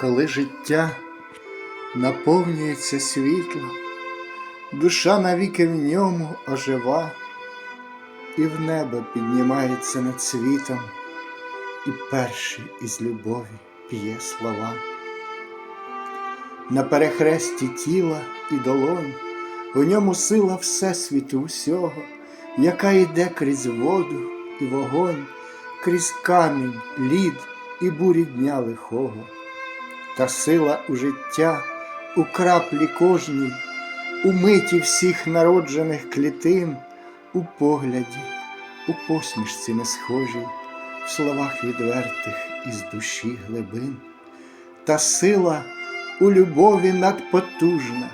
Коли життя наповнюється світлом, душа навіки в ньому ожива, і в небо піднімається над світом, і перший із любові п'є слова. На перехресті тіла і долонь, у ньому сила Всесвіту усього, яка йде крізь воду і вогонь, крізь камінь, лід і бурі дня лихого. Та сила у життя у краплі кожній, у миті всіх народжених клітин, у погляді, у посмішці не схожій, в словах відвертих із душі глибин. Та сила у любові надпотужна,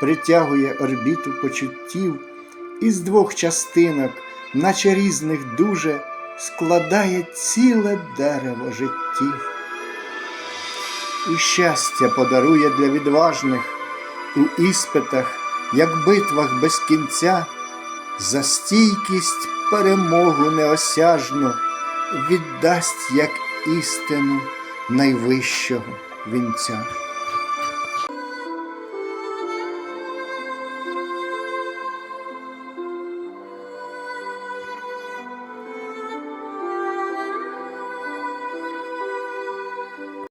притягує орбіту почуттів із двох частинок, наче різних дуже, складає ціле дерево життів. І щастя подарує для відважних у іспитах, як битвах без кінця, за стійкість перемогу неосяжну віддасть як істину найвищого вінця.